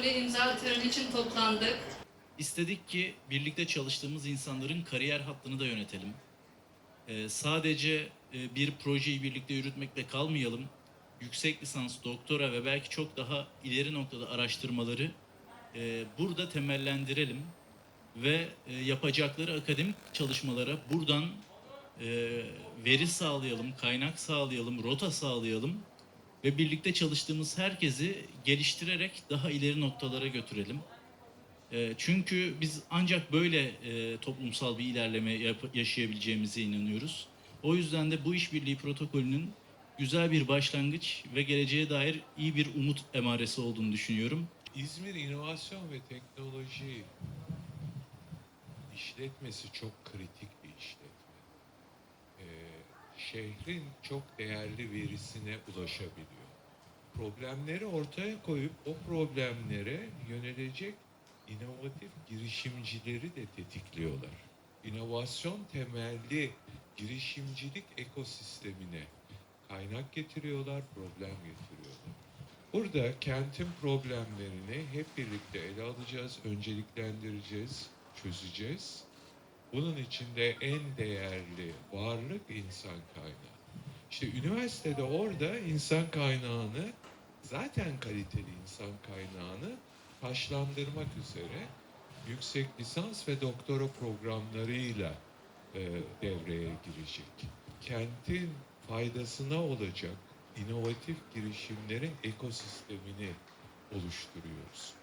protokole imza töreni için toplandık. İstedik ki birlikte çalıştığımız insanların kariyer hattını da yönetelim. Ee, sadece e, bir projeyi birlikte yürütmekle kalmayalım. Yüksek lisans, doktora ve belki çok daha ileri noktada araştırmaları e, burada temellendirelim ve e, yapacakları akademik çalışmalara buradan e, veri sağlayalım, kaynak sağlayalım, rota sağlayalım ve birlikte çalıştığımız herkesi geliştirerek daha ileri noktalara götürelim. E, Çünkü biz ancak böyle e, toplumsal bir ilerleme yaşayabileceğimize inanıyoruz. O yüzden de bu işbirliği protokolünün güzel bir başlangıç ve geleceğe dair iyi bir umut emaresi olduğunu düşünüyorum. İzmir İnovasyon ve Teknoloji işletmesi çok kritik bir işletme. Ee, şehrin çok değerli verisine ulaşabiliyor. Problemleri ortaya koyup o problemlere yönelecek inovatif girişimcileri de tetikliyorlar. İnovasyon temelli girişimcilik ekosistemine kaynak getiriyorlar, problem getiriyorlar. Burada kentin problemlerini hep birlikte ele alacağız, önceliklendireceğiz, çözeceğiz. Bunun içinde en değerli varlık insan kaynağı. İşte üniversitede orada insan kaynağını, zaten kaliteli insan kaynağını taşlandırmak üzere yüksek lisans ve doktora programlarıyla e, devreye girecek. Kentin faydasına olacak inovatif girişimlerin ekosistemini oluşturuyoruz.